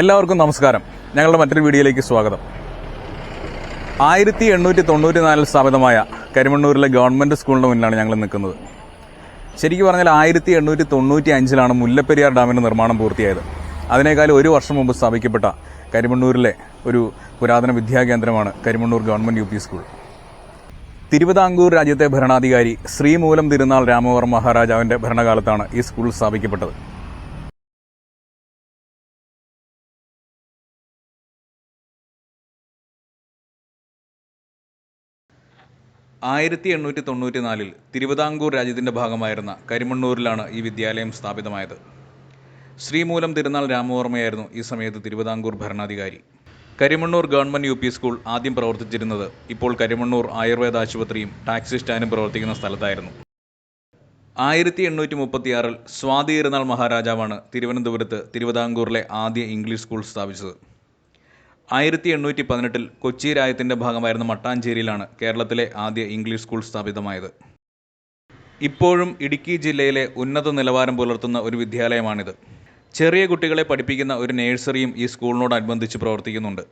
എല്ലാവർക്കും നമസ്കാരം. ഞങ്ങളുടെ മറ്റൊരു വീഡിയോയിലേക്ക് സ്വാഗതം. ആയിരത്തി എണ്ണൂറ്റി തൊണ്ണൂറ്റി നാലിൽ സ്ഥാപിതമായ കരിമണ്ണൂരിലെ ഗവൺമെന്റ് സ്കൂളിന്റെ മുന്നിലാണ് ഞങ്ങൾ നിൽക്കുന്നത്. ശരിക്കും പറഞ്ഞാൽ ആയിരത്തി എണ്ണൂറ്റി തൊണ്ണൂറ്റി അഞ്ചിലാണ് മുല്ലപ്പെരിയാർ ഡാമിന്റെ നിർമ്മാണം പൂർത്തിയായത്. അതിനേക്കാൾ ഒരു വർഷം മുമ്പ് സ്ഥാപിക്കപ്പെട്ട കരിമണ്ണൂരിലെ ഒരു പുരാതന വിദ്യാകേന്ദ്രമാണ് Karimannoor government U school. Thiruvithamkoor രാജ്യത്തെ ഭരണാധികാരി ശ്രീമൂലം തിരുനാൾ രാമവർമ്മ മഹാരാജാവിന്റെ ഭരണകാലത്താണ് ഈ സ്കൂൾ സ്ഥാപിക്കപ്പെട്ടത്. ആയിരത്തി എണ്ണൂറ്റി തൊണ്ണൂറ്റി നാലിൽ തിരുവിതാംകൂർ രാജ്യത്തിന്റെ ഭാഗമായിരുന്ന കരിമണ്ണൂരിലാണ് ഈ വിദ്യാലയം സ്ഥാപിതമായത്. ശ്രീമൂലം തിരുനാൾ രാമവർമ്മയായിരുന്നു ഈ സമയത്ത് തിരുവിതാംകൂർ ഭരണാധികാരി. Karimannoor government U P school ആദ്യം പ്രവർത്തിച്ചിരുന്നത് ഇപ്പോൾ കരിമണ്ണൂർ ആയുർവേദ ആശുപത്രിയും ടാക്സി സ്റ്റാൻഡും പ്രവർത്തിക്കുന്ന സ്ഥലത്തായിരുന്നു. ആയിരത്തി എണ്ണൂറ്റി മുപ്പത്തിയാറിൽ സ്വാതി തിരുനാൾ മഹാരാജാവാണ് തിരുവനന്തപുരത്ത് തിരുവിതാംകൂറിലെ ആദ്യ ഇംഗ്ലീഷ് സ്കൂൾ സ്ഥാപിച്ചത്. ആയിരത്തി എണ്ണൂറ്റി പതിനെട്ടിൽ കൊച്ചി രാജ്യത്തിന്റെ ഭാഗമായിരുന്ന മട്ടാഞ്ചേരിയിലാണ് കേരളത്തിലെ ആദ്യ ഇംഗ്ലീഷ് സ്കൂൾ സ്ഥാപിതമായത്. ഇപ്പോഴും ഇടുക്കി ജില്ലയിലെ ഉന്നത നിലവാരം പുലർത്തുന്ന ഒരു വിദ്യാലയമാണിത്. ചെറിയ കുട്ടികളെ പഠിപ്പിക്കുന്ന ഒരു നേഴ്സറിയും ഈ സ്കൂളിനോടനുബന്ധിച്ച് പ്രവർത്തിക്കുന്നുണ്ട്.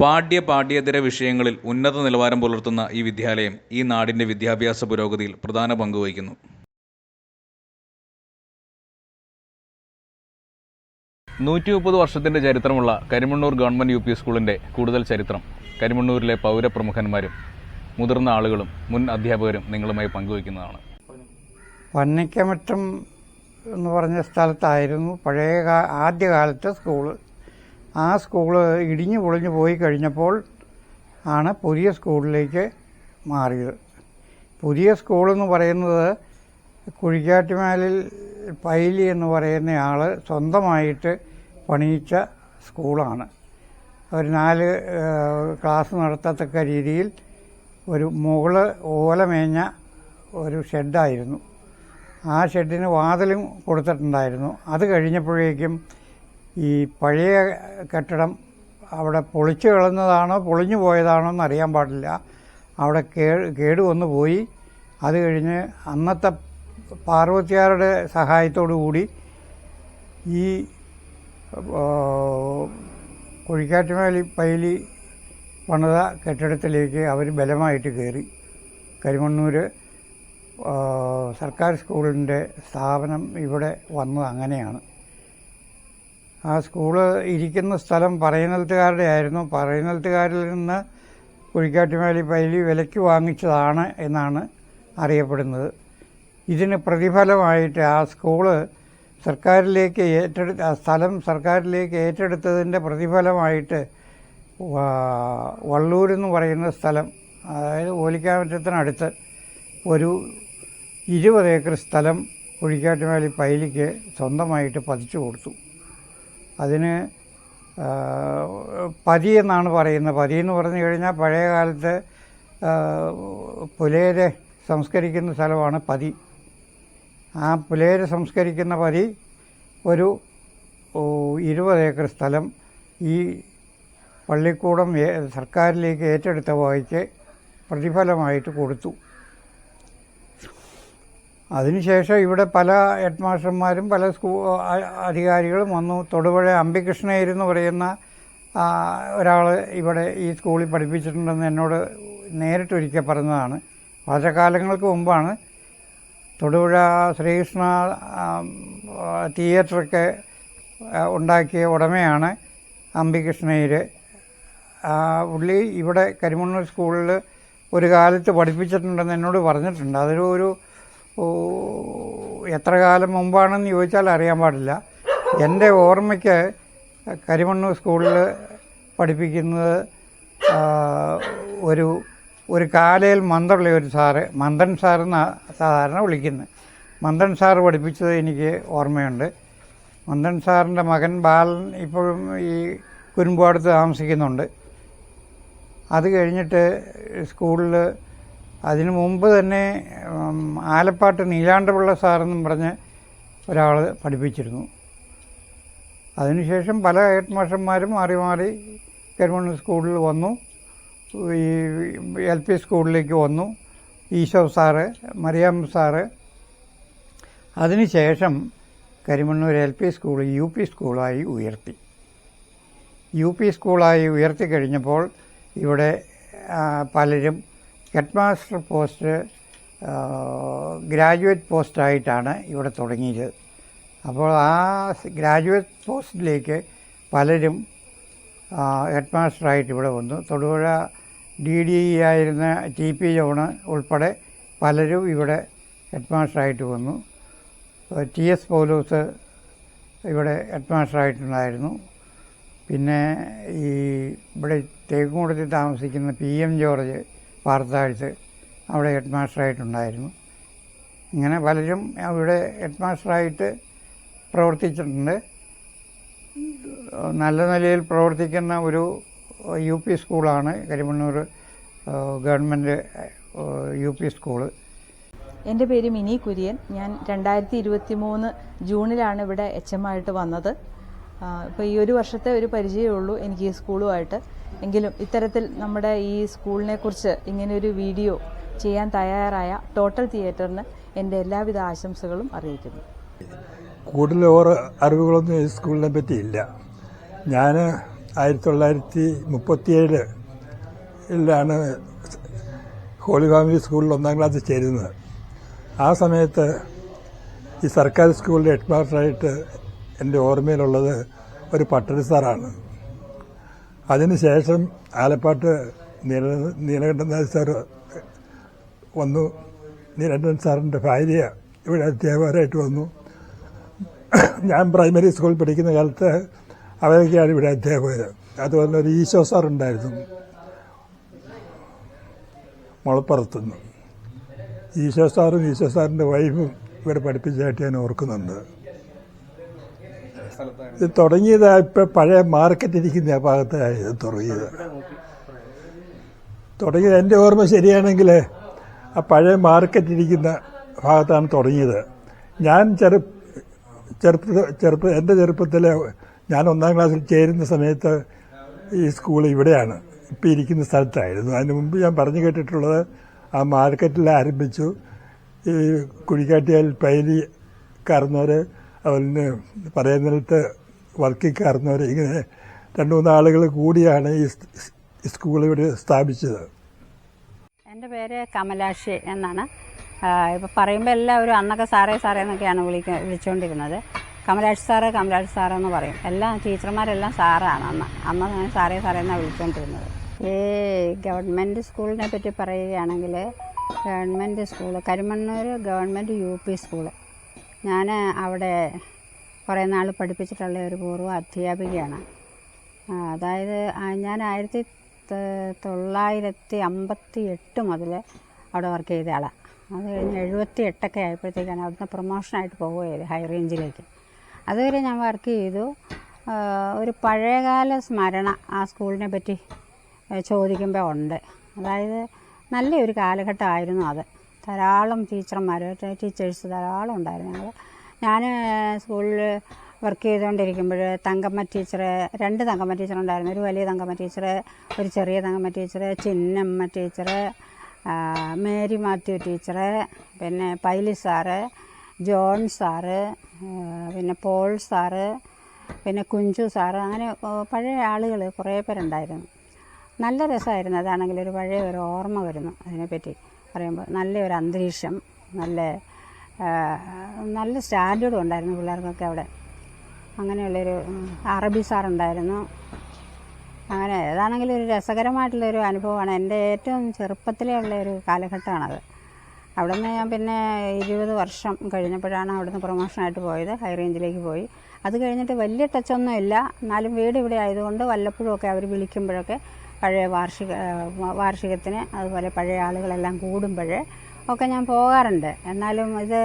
പാഠ്യ പാഠ്യേതര വിഷയങ്ങളിൽ ഉന്നത നിലവാരം പുലർത്തുന്ന ഈ വിദ്യാലയം ഈ നാടിന്റെ വിദ്യാഭ്യാസ പുരോഗതിയിൽ പ്രധാന പങ്ക് വഹിക്കുന്നു. നൂറ്റി മുപ്പത് വർഷത്തിന്റെ ചരിത്രമുള്ള കരിമണ്ണൂർ ഗവൺമെന്റ് യു പി സ്കൂളിന്റെ കൂടുതൽ ചരിത്രം. കരിമണ്ണൂരിലെ പൗരപ്രമുഖന്മാരും മുതിർന്ന ആളുകളും മുൻ അധ്യാപകരും നിങ്ങളുമായി പങ്കുവയ്ക്കുന്നതാണ്. വന്നിക്കമറ്റം എന്ന് പറഞ്ഞ സ്ഥലത്തായിരുന്നു പഴയ ആദ്യകാലത്തെ സ്കൂൾ. ആ സ്കൂൾ ഇടിഞ്ഞു പൊളിഞ്ഞു പോയി കഴിഞ്ഞപ്പോൾ ആണ് പുതിയ സ്കൂളിലേക്ക് മാറിയത്. പുതിയ സ്കൂളെന്ന് പറയുന്നത് കുഴിക്കാട്ടുമേലിൽ പൈലി എന്ന് പറയുന്ന ആൾ സ്വന്തമായിട്ട് പണിയിച്ച സ്കൂളാണ്. ഒരു നാല് ക്ലാസ് നടത്തത്തക്ക രീതിയിൽ ഒരു മുകൾ ഓലമേഞ്ഞ ഒരു ഷെഡായിരുന്നു. ആ ഷെഡിന് വാതിലും കൊടുത്തിട്ടുണ്ടായിരുന്നു. അത് കഴിഞ്ഞപ്പോഴേക്കും ഈ പഴയ കെട്ടിടം അവിടെ പൊളിച്ചു കളഞ്ഞതാണോ പൊളിഞ്ഞു പോയതാണോ എന്ന് അറിയാൻ പാടില്ല. അവിടെ കേ കേടുവന്നു പോയി അത് കഴിഞ്ഞ് അന്നത്തെ പാർവതിയാരുടെ സഹായത്തോടു കൂടി ഈ ആ, പൈലി പണിത കെട്ടിടത്തിലേക്ക് അവർ ബലമായിട്ട് കയറി. കരിമണ്ണൂർ സർക്കാർ സ്കൂളിന്റെ സ്ഥാപനം ഇവിടെ വന്നത് അങ്ങനെയാണ്. ആ സ്കൂൾ ഇരിക്കുന്ന സ്ഥലം പറയനത്തുകാരുടെ ആയിരുന്നു. പറയനത്തുകാരിൽ നിന്ന് കുഴിക്കാട്ടുമേലി പൈലി വിലയ്ക്ക് വാങ്ങിച്ചതാണ് എന്നാണ് അറിയപ്പെടുന്നത്. ഇതിന് പ്രതിഫലമായിട്ട് ആ സ്കൂൾ സർക്കാരിലേക്ക് ഏറ്റെടുത്ത ആ സ്ഥലം സർക്കാരിലേക്ക് ഏറ്റെടുത്തതിന്റെ പ്രതിഫലമായിട്ട് വള്ളൂരെന്ന് പറയുന്ന സ്ഥലം അതായത് ഓലിക്കാമറ്റത്തിനടുത്ത് ഒരു ഇരുപത് ഏക്കർ സ്ഥലം കുഴിക്കാട്ടുമാലി പൈലിക്ക് സ്വന്തമായിട്ട് പതിച്ചു കൊടുത്തു. അതിന് പതി എന്നാണ് പറയുന്നത് പതി എന്ന് പറഞ്ഞു കഴിഞ്ഞാൽ പഴയ കാലത്ത് പുലയരെ സംസ്കരിക്കുന്ന സ്ഥലമാണ് പതി. ആ പുലയര് സംസ്കരിക്കുന്ന പരി ഒരു ഇരുപത് ഏക്കർ സ്ഥലം ഈ പള്ളിക്കൂടം സർക്കാരിലേക്ക് ഏറ്റെടുത്ത വകയ്ക്ക് പ്രതിഫലമായിട്ട് കൊടുത്തു. അതിനുശേഷം ഇവിടെ പല ഹെഡ് മാസ്റ്റർമാരും പല സ്കൂ അധികാരികളും വന്നു. തൊടുപുഴ അമ്പികൃഷ്ണയ്യർ എന്ന് പറയുന്ന ഒരാൾ ഇവിടെ ഈ സ്കൂളിൽ പഠിപ്പിച്ചിട്ടുണ്ടെന്ന് എന്നോട് നേരിട്ടൊരിക്കൽ പറഞ്ഞതാണ്. വളരെ കാലങ്ങൾക്ക് മുമ്പാണ് തൊടുപുഴ ശ്രീകൃഷ്ണ തിയേറ്ററൊക്കെ ഉണ്ടാക്കിയ ഉടമയാണ് അമ്പികൃഷ്ണയ്യർ ആ പുള്ളി ഇവിടെ കരിമണ്ണൂർ സ്കൂളിൽ ഒരു കാലത്ത് പഠിപ്പിച്ചിട്ടുണ്ടെന്ന് എന്നോട് പറഞ്ഞിട്ടുണ്ട്. അതൊരു ഒരു എത്ര കാലം മുമ്പാണെന്ന് ചോദിച്ചാൽ അറിയാൻ പാടില്ല. എന്റെ ഓർമ്മയ്ക്ക് കരിമണ്ണൂർ സ്കൂളിൽ പഠിപ്പിക്കുന്നത് ഒരു ഒരു കാലയിൽ മന്ത്രമുള്ള ഒരു സാറ്? മന്ദൻ സാറെന്ന സാധാരണ വിളിക്കുന്നത് മന്ദൻ സാറ് പഠിപ്പിച്ചത് എനിക്ക് ഓർമ്മയുണ്ട്. മന്ദൻ സാറിന്റെ മകൻ ബാലൻ ഇപ്പോഴും ഈ കുരുമ്പാടത്ത് താമസിക്കുന്നുണ്ട്. അത് കഴിഞ്ഞിട്ട് സ്കൂളിൽ അതിനു മുമ്പ് തന്നെ ആലപ്പാട്ട് നീലാണ്ടപിള്ള സാറെന്നും പറഞ്ഞ് ഒരാൾ പഠിപ്പിച്ചിരുന്നു. അതിനുശേഷം പല ഹെഡ് മാസ്റ്റർമാരും മാറി മാറി ഗവൺമെന്റ് സ്കൂളിൽ വന്നു. ഈ എൽ പി സ്കൂളിലേക്ക് വന്നു. Esho sir Mariyam sir. അതിനുശേഷം Karimannoor L P school U P സ്കൂളായി ഉയർത്തി. യു പി സ്കൂളായി ഉയർത്തി കഴിഞ്ഞപ്പോൾ ഇവിടെ പലരും ഹെഡ് മാസ്റ്റർ പോസ്റ്റ് ഗ്രാജുവേറ്റ് പോസ്റ്റായിട്ടാണ് ഇവിടെ തുടങ്ങിയത്. അപ്പോൾ ആ ഗ്രാജുവേറ്റ് പോസ്റ്റിലേക്ക് പലരും ഹെഡ് മാസ്റ്ററായിട്ട് ഇവിടെ വന്നു. തൊടുപുഴ ഡി ഡി ഇ ആയിരുന്ന ടി പി ജോണ് ഉൾപ്പെടെ പലരും ഇവിടെ ഹെഡ് മാസ്റ്ററായിട്ട് വന്നു ടി എസ് പൗലോസ് ഇവിടെ ഹെഡ് മാസ്റ്ററായിട്ടുണ്ടായിരുന്നു പിന്നെ ഈ ഇവിടെ തേക്കുംകൂടത്തിൽ താമസിക്കുന്ന പി എം ജോർജ് പാർത്താഴ്ത്ത് അവിടെ ഹെഡ് മാസ്റ്ററായിട്ടുണ്ടായിരുന്നു ഇങ്ങനെ പലരും അവിടെ ഹെഡ് മാസ്റ്ററായിട്ട് പ്രവർത്തിച്ചിട്ടുണ്ട്. നല്ല നിലയിൽ പ്രവർത്തിക്കുന്ന ഒരു യു പി സ്കൂളാണ് Karimannoor government U P school. എന്റെ പേര് മിനി കുര്യൻ. ഞാൻ രണ്ടായിരത്തി ഇരുപത്തി മൂന്ന് ജൂണിലാണ് ഇവിടെ എച്ച് എം ആയിട്ട് വന്നത്. ഇപ്പോൾ ഈ ഒരു വർഷത്തെ ഒരു പരിചയമേ ഉള്ളൂ എനിക്ക് ഈ സ്കൂളുമായിട്ട്. എങ്കിലും ഇത്തരത്തിൽ നമ്മുടെ ഈ സ്കൂളിനെ കുറിച്ച് ഇങ്ങനെ ഒരു വീഡിയോ ചെയ്യാൻ തയ്യാറായ ടോട്ടൽ തിയേറ്ററിന് എന്റെ എല്ലാവിധ ആശംസകളും അറിയിക്കുന്നു. കൂടുതൽ ഓരോ അറിവുകളൊന്നും ഈ സ്കൂളിനെ പറ്റിയില്ല. ഞാൻ ആയിരത്തി തൊള്ളായിരത്തി മുപ്പത്തിയേഴിലാണ് ഹോളി ഫാമിലി സ്കൂളിൽ ഒന്നാം ക്ലാസ്സിൽ ചേരുന്നത്. ആ സമയത്ത് ഈ സർക്കാർ സ്കൂളിലെ ഹെഡ് മാസ്റ്ററായിട്ട് എന്റെ ഓർമ്മയിലുള്ളത് ഒരു പട്ടണി സാറാണ്. അതിനുശേഷം ആലപ്പാട്ട് നീല നീലകണ്ഠനാഥ് സാർ വന്നു. നീലകണ്ഠൻ സാറിന്റെ ഭാര്യ ഇവിടെ അധ്യാപകരായിട്ട് വന്നു. ഞാൻ പ്രൈമറി സ്കൂളിൽ പഠിക്കുന്ന കാലത്ത് അവരൊക്കെയാണ് ഇവിടെ അധ്യാപകർ അതുപോലെ ഒരു ഈശോ സാർ ഉണ്ടായിരുന്നു മുളപ്പുറത്തുനിന്ന്. ഈശോ സാറും ഈശോ സാറിന്റെ വൈഫും ഇവിടെ പഠിപ്പിച്ചതായിട്ട് ഞാൻ ഓർക്കുന്നുണ്ട്. ഇത് തുടങ്ങിയത് ഇപ്പം പഴയ മാർക്കറ്റ് ഇരിക്കുന്ന ആ ഭാഗത്തായി ഇത് തുടങ്ങിയത്. തുടങ്ങിയത് എന്റെ ഓർമ്മ ശരിയാണെങ്കിൽ ആ പഴയ മാർക്കറ്റ് ഇരിക്കുന്ന ഭാഗത്താണ് തുടങ്ങിയത്. ഞാൻ ചെറു ചെറുപ്പ ചെറുപ്പ എന്റെ ചെറുപ്പത്തിൽ ഞാൻ ഒന്നാം ക്ലാസ്സിൽ ചേരുന്ന സമയത്ത് ഈ സ്കൂൾ ഇവിടെയാണ്. ഇപ്പം ഇരിക്കുന്ന സ്ഥലത്തായിരുന്നു. അതിന് മുമ്പ് ഞാൻ പറഞ്ഞു കേട്ടിട്ടുള്ളത് ആ മാർക്കറ്റിൽ ആരംഭിച്ചു. ഈ കുഴിക്കാട്ടിയാൽ പൈലി കറന്നവർ അതുപോലെ പറയുന്നിടത്ത് വർക്കിൽ കറന്നവർ ഇങ്ങനെ രണ്ട് മൂന്ന് ആളുകൾ കൂടിയാണ് ഈ സ്കൂൾ ഇവിടെ സ്ഥാപിച്ചത്. എന്റെ പേര് കമലാക്ഷി എന്നാണ്. ഇപ്പോൾ പറയുമ്പോൾ എല്ലാവരും അന്നൊക്കെ സാറേ സാറേ എന്നൊക്കെയാണ് വിളിക്ക വിളിച്ചുകൊണ്ടിരുന്നത് കമലാക്ഷി സാറ് കമരാജ് സാറെന്ന് പറയും. എല്ലാ ടീച്ചർമാരെല്ലാം സാറാണ് അന്ന്. അന്ന് ഞാൻ സാറേ സാറേ എന്നാണ് വിളിച്ചുകൊണ്ടിരുന്നത് ഈ ഗവൺമെന്റ് സ്കൂളിനെ പറ്റി പറയുകയാണെങ്കിൽ government school Karimannoor government U P school. ഞാൻ അവിടെ കുറേ നാൾ പഠിപ്പിച്ചിട്ടുള്ള ഒരു പൂർവ അധ്യാപികയാണ്. അതായത് ഞാൻ ആയിരത്തി തൊള്ളായിരത്തി അമ്പത്തി എട്ട് മുതൽ അവിടെ വർക്ക് ചെയ്ത ആളാണ് അത് കഴിഞ്ഞ് എഴുപത്തി എട്ടൊക്കെ ആയപ്പോഴത്തേക്കാണ് അവിടുന്ന് പ്രൊമോഷനായിട്ട് പോവുകയത് ഹൈ റേഞ്ചിലേക്ക് അതുവരെ ഞാൻ വർക്ക് ചെയ്തു. ഒരു പഴയകാല സ്മരണ ആ സ്കൂളിനെ പറ്റി ചോദിക്കുമ്പോൾ ഉണ്ട്. അതായത് നല്ലൊരു കാലഘട്ടമായിരുന്നു അത്. ധാരാളം ടീച്ചർമാർ ടീച്ചേഴ്സ് ധാരാളം ഉണ്ടായിരുന്നു. ഞങ്ങൾ ഞാൻ സ്കൂളിൽ വർക്ക് ചെയ്തുകൊണ്ടിരിക്കുമ്പോൾ തങ്കമ്മ ടീച്ചറെ രണ്ട് തങ്കമ്മ ടീച്ചർ ഉണ്ടായിരുന്നു ഒരു വലിയ തങ്കമ്മ ടീച്ചറ് ഒരു ചെറിയ Thankamma teacher Chinnamma teacher Mary Mathew teacher പിന്നെ പൈലി സാറ് ജോൺ സാറ് പിന്നെ പോൾ സാറ് പിന്നെ കുഞ്ചു സാറ് അങ്ങനെ പഴയ ആളുകൾ കുറേ പേരുണ്ടായിരുന്നു. നല്ല രസമായിരുന്നു. അതാണെങ്കിൽ ഒരു പഴയ ഒരു ഓർമ്മ വരുന്നു അതിനെപ്പറ്റി പറയുമ്പോൾ. നല്ലൊരു അന്തരീക്ഷം നല്ല നല്ല സ്റ്റാൻഡേർഡും ഉണ്ടായിരുന്നു പിള്ളേർക്കൊക്കെ അവിടെ. അങ്ങനെയുള്ളൊരു അറബി സാറുണ്ടായിരുന്നു. അങ്ങനെ ഏതാണെങ്കിലും ഒരു രസകരമായിട്ടുള്ളൊരു അനുഭവമാണ്. എന്റെ ഏറ്റവും ചെറുപ്പത്തിലേ ഉള്ള ഒരു കാലഘട്ടമാണത്. അവിടെ നിന്ന് ഞാൻ പിന്നെ ഇരുപത് വർഷം കഴിഞ്ഞപ്പോഴാണ് അവിടുന്ന് പ്രൊമോഷനായിട്ട് പോയത് ഹൈ റേഞ്ചിലേക്ക് പോയി. അത് കഴിഞ്ഞിട്ട് വലിയ ടച്ചൊന്നും ഇല്ല. എന്നാലും വീട് ഇവിടെ ആയതുകൊണ്ട് വല്ലപ്പോഴും ഒക്കെ അവർ വിളിക്കുമ്പോഴൊക്കെ പഴയ വാർഷിക വാർഷികത്തിന് അതുപോലെ പഴയ ആളുകളെല്ലാം കൂടുമ്പോഴേ ഒക്കെ ഞാൻ പോകാറുണ്ട്. എന്നാലും ഇത്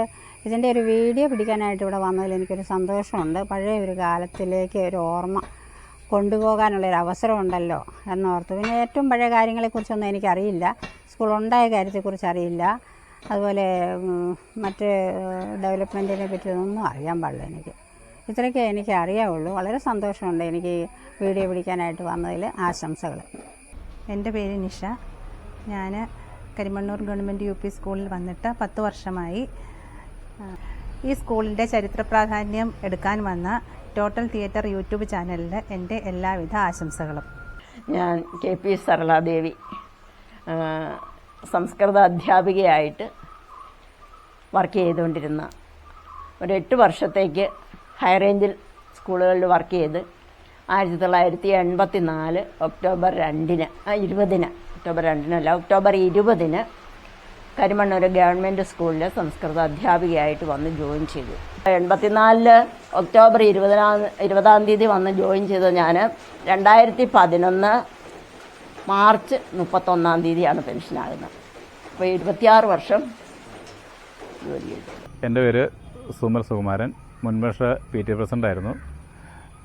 ഇതിന്റെ ഒരു വീഡിയോ പിടിക്കാനായിട്ട് ഇവിടെ വന്നതിൽ എനിക്കൊരു സന്തോഷമുണ്ട്. പഴയ ഒരു കാലത്തിലേക്ക് ഒരു ഓർമ്മ കൊണ്ടുപോകാനുള്ളൊരു അവസരമുണ്ടല്ലോ എന്നോർത്ത്. പിന്നെ ഏറ്റവും പഴയ കാര്യങ്ങളെക്കുറിച്ചൊന്നും എനിക്കറിയില്ല. സ്കൂൾ ഉണ്ടായ കാര്യത്തെക്കുറിച്ച് അറിയില്ല. അതുപോലെ മറ്റ് ഡെവലപ്മെന്റിനെ പറ്റിയൊന്നും അറിയാൻ പാടില്ല എനിക്ക്. ഇത്രയൊക്കെ എനിക്ക് അറിയാവുള്ളൂ. വളരെ സന്തോഷമുണ്ട് എനിക്ക് വീഡിയോ പിടിക്കാനായിട്ട് വന്നതിൽ ആശംസകൾ. എന്റെ പേര് നിഷ. ഞാൻ കരിമണ്ണൂർ ഗവൺമെന്റ് യു പി സ്കൂളിൽ വന്നിട്ട് പത്ത് വർഷമായി ഈ സ്കൂളിന്റെ ചരിത്ര പ്രാധാന്യം എടുക്കാൻ വന്ന ടോട്ടൽ തിയേറ്റർ യൂട്യൂബ് ചാനലിന് എന്റെ എല്ലാവിധ ആശംസകളും. ഞാൻ കെ പി സരളാദേവി. സംസ്കൃത അധ്യാപികയായിട്ട് വർക്ക് ചെയ്തുകൊണ്ടിരുന്ന ഒരു എട്ട് വർഷത്തേക്ക് ഹൈറേഞ്ചിൽ സ്കൂളുകളിൽ വർക്ക് ചെയ്ത് ആയിരത്തി തൊള്ളായിരത്തി എൺപത്തി നാല് ഒക്ടോബർ രണ്ടിന് ഇരുപതിന് ഒക്ടോബർ രണ്ടിനല്ല ഒക്ടോബർ ഇരുപതിന് കരിമണ്ണൂർ ഗവൺമെന്റ് സ്കൂളിൽ സംസ്കൃത അധ്യാപികയായിട്ട് വന്ന് ജോയിൻ ചെയ്തു. എൺപത്തിനാലിൽ ഒക്ടോബർ ഇരുപതിനാം ഇരുപതാം തീയതി വന്ന് ജോയിൻ ചെയ്ത ഞാൻ രണ്ടായിരത്തി പതിനൊന്ന് മാർച്ച് മുപ്പത്തൊന്നാം തീയതിയാണ് പെൻഷനാകുന്നത്. അപ്പോൾ ഇരുപത്തിയാറ് വർഷം ജോലി ചെയ്തു. എന്റെ പേര് സുമൽ സുകുമാരൻ. മുൻവർഷ പി ടി പ്രസിഡന്റ് ആയിരുന്നു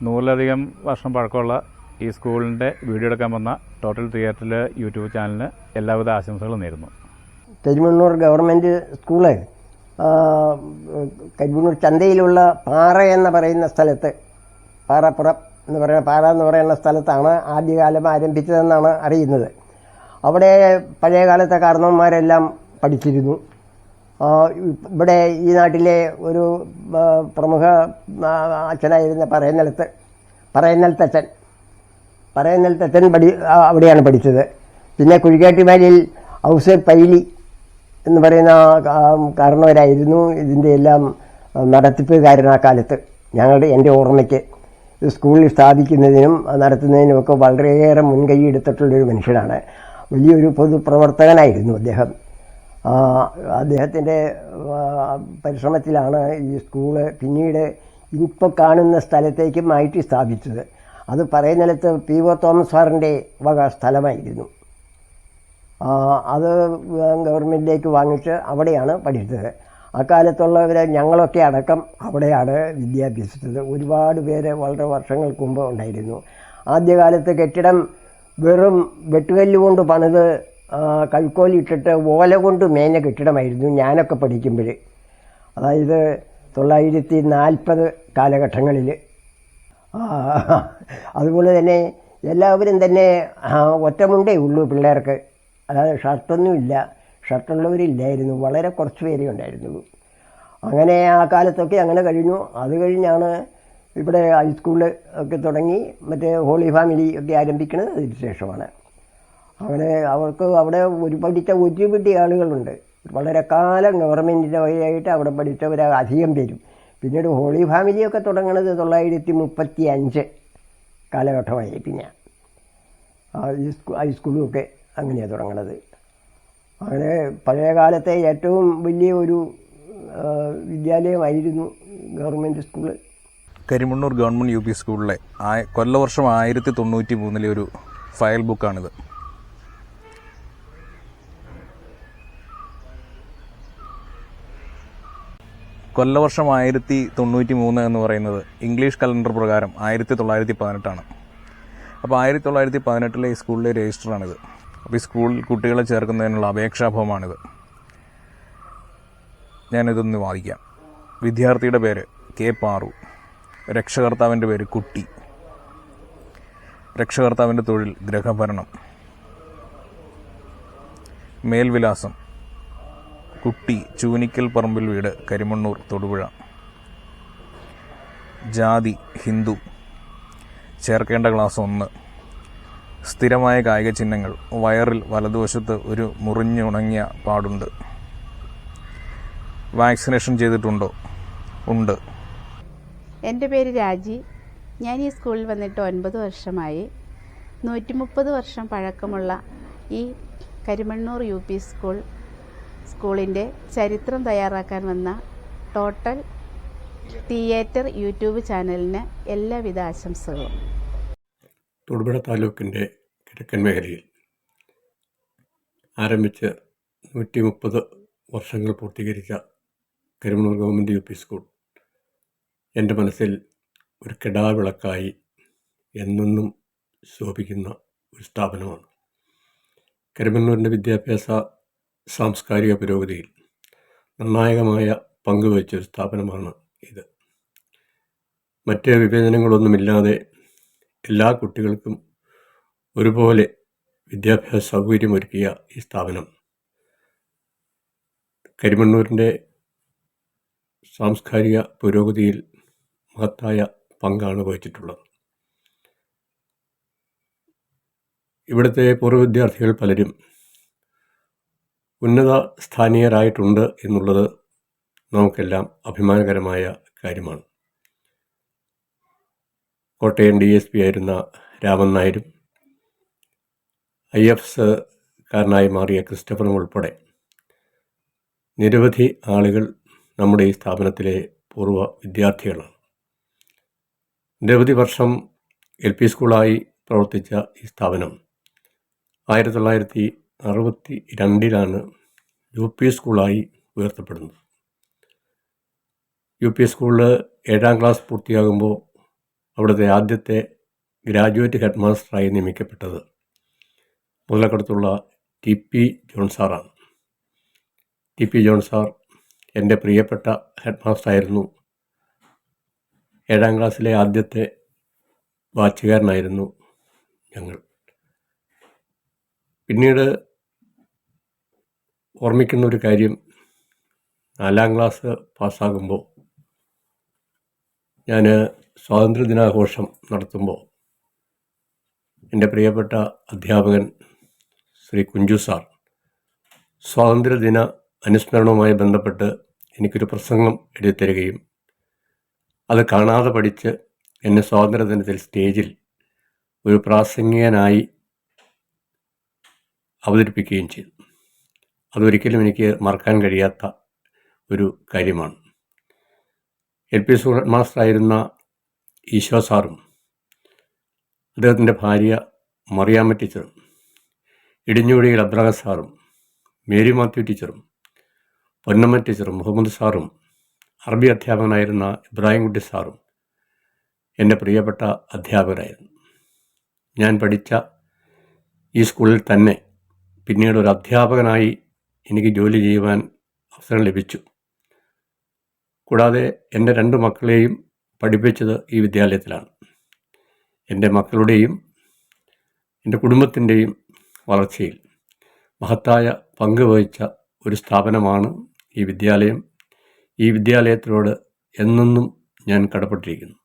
നൂറിലധികം വർഷം പഴക്കമുള്ള ഈ സ്കൂളിന്റെ വീഡിയോ എടുക്കാൻ വന്ന ടോട്ടൽ തിയേറ്ററിലെ യൂട്യൂബ് ചാനലിന് എല്ലാവിധ ആശംസകളും നേരുന്നു. കരിമണ്ണൂർ ഗവൺമെന്റ് സ്കൂൾ കരിമണ്ണൂർ ചന്തയിലുള്ള പാറ എന്ന് പറയുന്ന സ്ഥലത്ത് പാറപ്പുറം എന്ന് പറയുന്ന പാറ എന്ന് പറയുന്ന സ്ഥലത്താണ് ആദ്യകാലം ആരംഭിച്ചതെന്നാണ് അറിയുന്നത്. അവിടെ പഴയ കാലത്തെ കാരണവന്മാരെല്ലാം പഠിച്ചിരുന്നു. ഇവിടെ ഈ നാട്ടിലെ ഒരു പ്രമുഖ അച്ഛനായിരുന്ന പറയുന്നിടത്ത് പറയുന്നിടത്തച്ഛൻ പറയുന്നിടത്തച്ഛൻ പഠി അവിടെയാണ് പഠിച്ചത്. പിന്നെ കുഴിക്കാട്ടിമാലിയിൽ ഔസ് പൈലി എന്ന് പറയുന്ന കാരണവരായിരുന്നു ഇതിന്റെ എല്ലാം നടത്തിപ്പുകാരൻ ആ കാലത്ത്. ഞങ്ങളുടെ എന്റെ ഓർമ്മയ്ക്ക് സ്കൂളിൽ സ്ഥാപിക്കുന്നതിനും നടത്തുന്നതിനുമൊക്കെ വളരെയേറെ മുൻകൈ എടുത്തിട്ടുള്ളൊരു മനുഷ്യനാണ്. വലിയൊരു പൊതുപ്രവർത്തകനായിരുന്നു അദ്ദേഹം. അദ്ദേഹത്തിന്റെ പരിശ്രമത്തിലാണ് ഈ സ്കൂൾ പിന്നീട് ഇപ്പോൾ കാണുന്ന സ്ഥലത്തേക്ക് മാറ്റി സ്ഥാപിച്ചത്. അത് പറയുന്നിടത്ത് പി ഒ തോമസ് സാറിന്റെ വക സ്ഥലമായിരുന്നു. അത് ഗവൺമെന്റിലേക്ക് വാങ്ങിച്ച് അവിടെയാണ് പഠിച്ചത്. അക്കാലത്തുള്ളവരെ ഞങ്ങളൊക്കെ അടക്കം അവിടെയാണ് വിദ്യാഭ്യസിച്ചത് ഒരുപാട് പേര് വളരെ വർഷങ്ങൾക്ക് മുമ്പ് ഉണ്ടായിരുന്നു. ആദ്യകാലത്ത് കെട്ടിടം വെറും വെട്ടുകല്ല് കൊണ്ട് പണിത് കഴുക്കോലിട്ടിട്ട് ഓല കൊണ്ട് മേഞ്ഞ കെട്ടിടമായിരുന്നു ഞാനൊക്കെ പഠിക്കുമ്പോൾ അതായത് തൊള്ളായിരത്തി നാൽപ്പത് കാലഘട്ടങ്ങളിൽ അതുപോലെ തന്നെ എല്ലാവരും തന്നെ ഒറ്റമുണ്ടേ ഉള്ളൂ പിള്ളേർക്ക്. അതായത് ഷർട്ടൊന്നുമില്ല. ഷർട്ടുള്ളവരില്ലായിരുന്നു. വളരെ കുറച്ച് പേരേ ഉണ്ടായിരുന്നുള്ളൂ. അങ്ങനെ ആ കാലത്തൊക്കെ അങ്ങനെ കഴിഞ്ഞു. അത് കഴിഞ്ഞാണ് ഇവിടെ ഹൈസ്കൂളിൽ ഒക്കെ തുടങ്ങി മറ്റേ ഹോളി ഫാമിലി ഒക്കെ ആരംഭിക്കുന്നത് അതിന് ശേഷമാണ്. അങ്ങനെ അവർക്ക് അവിടെ ഒരു പഠിച്ച ഒരു ഒരുപിടി ആളുകളുണ്ട്. വളരെ കാലം ഗവൺമെന്റിന്റെ വഴിയായിട്ട് അവിടെ പഠിച്ചവർ അധികം പേരും. പിന്നീട് ഹോളി ഫാമിലിയൊക്കെ തുടങ്ങുന്നത് തൊള്ളായിരത്തി മുപ്പത്തി അഞ്ച് കാലഘട്ടമായി പിന്നെ. ഹൈസ്കൂളും ഒക്കെ അങ്ങനെയാണ് തുടങ്ങുന്നത് അങ്ങനെ പഴയ കാലത്തെ ഏറ്റവും വലിയ ഒരു വിദ്യാലയമായിരുന്നു government school. Karimannoor government U P സ്കൂളിലെ കൊല്ലവർഷം ആയിരത്തി തൊണ്ണൂറ്റി മൂന്നിലെ ഒരു ഫയൽ ബുക്കാണിത്. കൊല്ലവർഷം ആയിരത്തി തൊണ്ണൂറ്റി മൂന്ന് എന്ന് പറയുന്നത് ഇംഗ്ലീഷ് കലണ്ടർ പ്രകാരം ആയിരത്തി തൊള്ളായിരത്തി പതിനെട്ടാണ് അപ്പോൾ ആയിരത്തി തൊള്ളായിരത്തി പതിനെട്ടിലെ ഈ സ്കൂളിലെ രജിസ്റ്ററാണിത്. അപ്പോൾ ഈ സ്കൂളിൽ കുട്ടികളെ ചേർക്കുന്നതിനുള്ള അപേക്ഷാഫോമാണിത് ഞാനിതൊന്ന് വായിക്കാം. വിദ്യാർത്ഥിയുടെ പേര് കെ പാറു. രക്ഷകർത്താവിന്റെ പേര് കുട്ടി. രക്ഷകർത്താവിന്റെ തൊഴിൽ ഗ്രഹഭരണം. മേൽവിലാസം. കുട്ടി ചൂനിക്കൽ പറമ്പിൽ വീട് കരിമണ്ണൂർ തൊടുപുഴ. ജാതി ഹിന്ദു. ചേർക്കേണ്ട ക്ലാസ് ഒന്ന്. സ്ഥിരമായ കായിക ചിഹ്നങ്ങൾ. വയറിൽ വലതുവശത്ത് ഒരു മുറിഞ്ഞുണങ്ങിയ പാടുണ്ട്. വാക്സിനേഷൻ ചെയ്തിട്ടുണ്ടോ? ഉണ്ട്. എന്റെ പേര് രാജി. ഞാൻ ഈ സ്കൂളിൽ വന്നിട്ട് ഒൻപത് വർഷമായി. നൂറ്റി മുപ്പത് വർഷം പഴക്കമുള്ള ഈ കരിമണ്ണൂർ യു പി സ്കൂൾ സ്കൂളിന്റെ ചരിത്രം തയ്യാറാക്കാൻ വന്ന ടോട്ടൽ തിയേറ്റർ യൂട്യൂബ് ചാനലിന് എല്ലാവിധ ആശംസകളും. തൊടുപുഴ താലൂക്കിന്റെ കിഴക്കൻ മേഖലയിൽ ആരംഭിച്ച് നൂറ്റി മുപ്പത് വർഷങ്ങൾ പൂർത്തീകരിച്ച Karimannoor government U P school. എന്റെ മനസ്സിൽ ഒരു കെടാവിളക്കായി എന്നെന്നും ശോഭിക്കുന്ന ഒരു സ്ഥാപനമാണ്. കരിമണ്ണൂരിന്റെ വിദ്യാഭ്യാസ സാംസ്കാരിക പുരോഗതിയിൽ നിർണായകമായ പങ്കുവച്ച ഒരു സ്ഥാപനമാണ് ഇത്. മറ്റ് വിവേചനങ്ങളൊന്നുമില്ലാതെ എല്ലാ കുട്ടികൾക്കും ഒരുപോലെ വിദ്യാഭ്യാസ സൗകര്യമൊരുക്കിയ ഈ സ്ഥാപനം. കരിമണ്ണൂരിന്റെ സാംസ്കാരിക പുരോഗതിയിൽ മഹത്തായ പങ്കാണ് വഹിച്ചിട്ടുള്ളത്. ഇവിടുത്തെ പൂർവ വിദ്യാർത്ഥികൾ പലരും ഉന്നത സ്ഥാനീയരായിട്ടുണ്ട് എന്നുള്ളത് നമുക്കെല്ലാം അഭിമാനകരമായ കാര്യമാണ്. കോട്ടയം ഡി എസ് പി ആയിരുന്ന രാമൻ നായരും ഐ എഫ് കാരനായി മാറിയ ക്രിസ്റ്റഫറും ഉൾപ്പെടെ നിരവധി ആളുകൾ നമ്മുടെ ഈ സ്ഥാപനത്തിലെ പൂർവ വിദ്യാർത്ഥികളാണ്. നിരവധി വർഷം എൽ പി സ്കൂളായി പ്രവർത്തിച്ച ഈ സ്ഥാപനം ആയിരത്തി തൊള്ളായിരത്തി അറുപത്തി രണ്ടിലാണ് യു പി സ്കൂളായി ഉയർത്തപ്പെടുന്നത്. യു പി സ്കൂളിൽ ഏഴാം ക്ലാസ് പൂർത്തിയാകുമ്പോൾ അവിടുത്തെ ആദ്യത്തെ ഗ്രാജുവേറ്റ് ഹെഡ് മാസ്റ്ററായി നിയമിക്കപ്പെട്ടത് മുതലക്കടുത്തുള്ള ടി പി ജോൺ സാറാണ്. ടി പി ജോൺ സാർ എന്റെ പ്രിയപ്പെട്ട ഹെഡ് മാസ്റ്ററായിരുന്നു ഏഴാം ക്ലാസ്സിലെ ആദ്യത്തെ വാച്ചുകാരനായിരുന്നു ഞങ്ങൾ. പിന്നീട് ഓർമ്മിക്കുന്ന ഒരു കാര്യം നാലാം ക്ലാസ് പാസ്സാകുമ്പോൾ ഞാൻ സ്വാതന്ത്ര്യദിനാഘോഷം നടത്തുമ്പോൾ എന്റെ പ്രിയപ്പെട്ട അധ്യാപകൻ ശ്രീ കുഞ്ചു സാർ സ്വാതന്ത്ര്യദിന അനുസ്മരണവുമായി ബന്ധപ്പെട്ട് എനിക്കൊരു പ്രസംഗം എഴുതിത്തരികയും അത് കാണാതെ പഠിച്ച് എന്നെ സ്വാതന്ത്ര്യദിനത്തിൽ സ്റ്റേജിൽ ഒരു പ്രാസംഗികനായി അവതരിപ്പിക്കുകയും ചെയ്തു. അതൊരിക്കലും എനിക്ക് മറക്കാൻ കഴിയാത്ത ഒരു കാര്യമാണ്. എൽ പി സ്കൂൾ ഹെഡ് മാസ്റ്ററായിരുന്ന ഈശോ സാറും അദ്ദേഹത്തിന്റെ ഭാര്യ മറിയാമ്മ ടീച്ചറും ഇടിഞ്ഞുവഴിയിൽ അബ്രഹാം സാറും മേരി മാത്യു ടീച്ചറും പൊന്നമ്മ ടീച്ചറും മുഹമ്മദ് സാറും അറബി അധ്യാപകനായിരുന്ന ഇബ്രാഹിംകുട്ടി സാറും എന്റെ പ്രിയപ്പെട്ട അധ്യാപകരായിരുന്നു. ഞാൻ പഠിച്ച ഈ സ്കൂളിൽ തന്നെ പിന്നീട് ഒരു അധ്യാപകനായി എനിക്ക് ജോലി ചെയ്യുവാൻ അവസരം ലഭിച്ചു. കൂടാതെ എന്റെ രണ്ട് മക്കളെയും പഠിപ്പിച്ചത് ഈ വിദ്യാലയത്തിലാണ്. എന്റെ മക്കളുടെയും എന്റെ കുടുംബത്തിന്റെയും വളർച്ചയിൽ മഹത്തായ പങ്ക് വഹിച്ച ഒരു സ്ഥാപനമാണ് ഈ വിദ്യാലയം. ഈ വിദ്യാലയത്തിനോട് എന്നെന്നും ഞാൻ കടപ്പെട്ടിരിക്കുന്നു.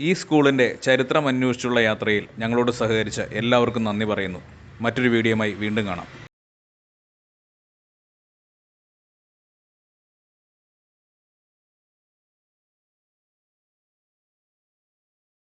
ഈ സ്കൂളിന്റെ ചരിത്രം അന്വേഷിച്ചുള്ള യാത്രയിൽ ഞങ്ങളോട് സഹകരിച്ച എല്ലാവർക്കും നന്ദി പറയുന്നു. മറ്റൊരു വീഡിയോയുമായി വീണ്ടും കാണാം.